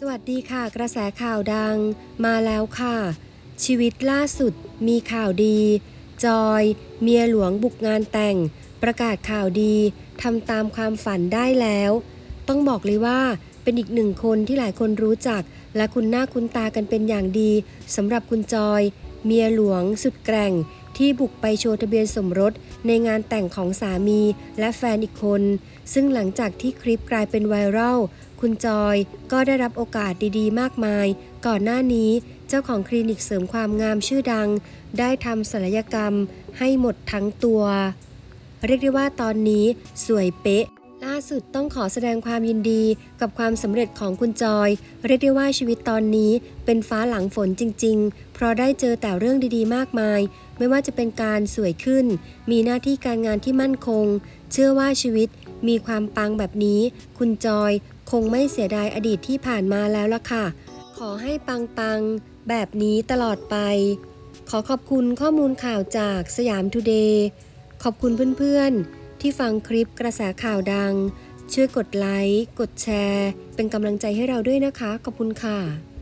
สวัสดีค่ะ กระแสข่าวดังมาแล้วค่ะ ชีวิตล่าสุดมีข่าวดี จอย เมียหลวงบุกงานแต่ง ประกาศข่าวดีทำตามความฝันได้แล้ว ต้องบอกเลยว่าเป็นอีกหนึ่งคนที่หลายคนรู้จัก และคุณหน้าคุณตากันเป็นอย่างดีสำหรับคุณจอย เมียหลวงสุดแกร่ง ที่บุกไปโชว์ทะเบียนสมรสในงานแต่งของสามีและแฟนอีกคน ซึ่งหลังจากที่คลิปกลายเป็นไวรัล คุณจอยก็ได้รับโอกาสดีๆ มากมาย ก่อนหน้านี้เจ้าของคลินิกเสริมความงามชื่อดัง ได้ทำศัลยกรรมให้หมดทั้งตัว เรียกได้ว่าตอนนี้สวยเป๊ะ ล่าสุดต้องขอแสดงความยินดีกับความสำเร็จของคุณจอย เรียกได้ว่าชีวิตตอนนี้เป็นฟ้าหลังฝนจริง ๆ เพราะได้เจอแต่เรื่องดีๆ มากมาย ไม่ว่าจะเป็นการสวยขึ้น มีหน้าที่การงานที่มั่นคง เชื่อว่าชีวิตมีความปังแบบนี้ คุณจอยคงไม่เสียดายอดีตที่ผ่านมาแล้วล่ะค่ะ ขอให้ปังๆ แบบนี้ตลอดไป ขอขอบคุณข้อมูลข่าวจากสยามทูเดย์ขอบคุณเพื่อนๆ ที่ฟังคลิปกระแสข่าวดัง ช่วยกดไลค์ กดแชร์ เป็นกำลังใจให้เราด้วยนะคะ ขอบคุณค่ะ